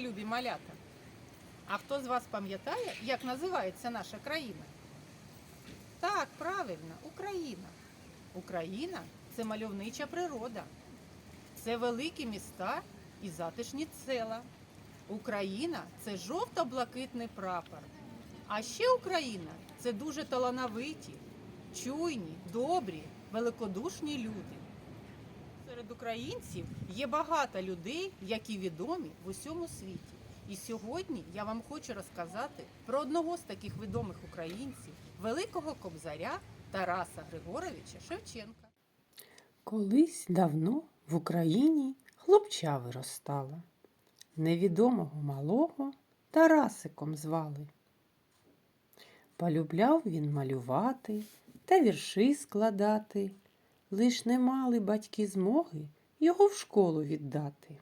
любі малята. А хто з вас пам'ятає, як називається наша країна? Так, правильно, Україна. Україна це мальовнича природа. Це великі міста і затишні села. Україна це жовто-блакитний прапор. А ще Україна це дуже талановиті, чуйні, добрі, великодушні люди. Серед українців є багато людей, які відомі в усьому світі. І сьогодні я вам хочу розказати про одного з таких відомих українців, великого кобзаря Тараса Григоровича Шевченка. Колись давно в Україні хлопча виростало. Невідомого малого Тарасиком звали. Полюбляв він малювати та вірші складати, лиш не мали батьки змоги його в школу віддати.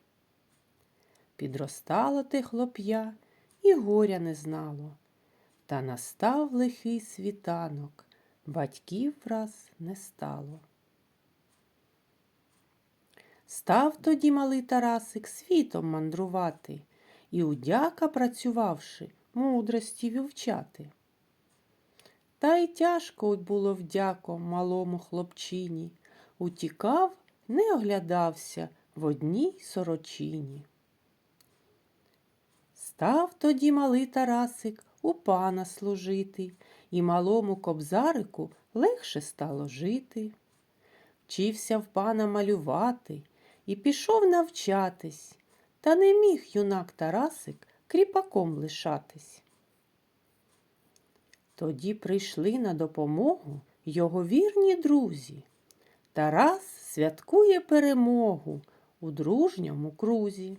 Підростало те хлоп'я і горя не знало, та настав лихий світанок, батьків враз не стало. Став тоді малий Тарасик світом мандрувати і удяка працювавши, мудрості вивчати. Та й тяжко було вдяко малому хлопчині, утікав, не оглядався в одній сорочині. Став тоді малий Тарасик у пана служити, і малому кобзарику легше стало жити. Вчився в пана малювати і пішов навчатись, та не міг юнак Тарасик кріпаком лишатись. Тоді прийшли на допомогу його вірні друзі. Тарас святкує перемогу у дружньому крузі.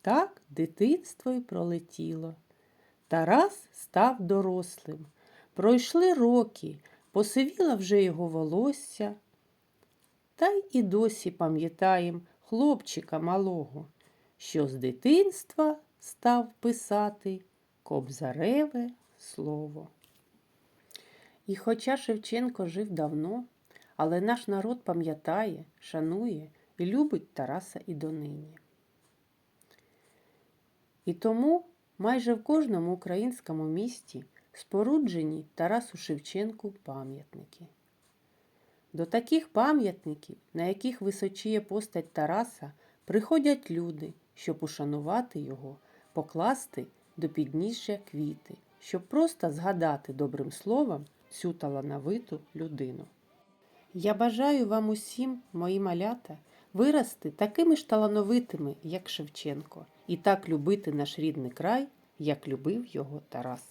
Так дитинство й пролетіло. Тарас став дорослим. Пройшли роки, посивіла вже його волосся. Та й і досі пам'ятаєм хлопчика малого, що з дитинства став писати кобзареве слово. І хоча Шевченко жив давно, але наш народ пам'ятає, шанує і любить Тараса і донині. І тому майже в кожному українському місті споруджені Тарасу Шевченку пам'ятники. До таких пам'ятників, на яких височіє постать Тараса, приходять люди, щоб ушанувати його, покласти до підніжжя квіти, щоб просто згадати добрим словом цю талановиту людину. Я бажаю вам усім, мої малята, вирости такими ж талановитими, як Шевченко, і так любити наш рідний край, як любив його Тарас.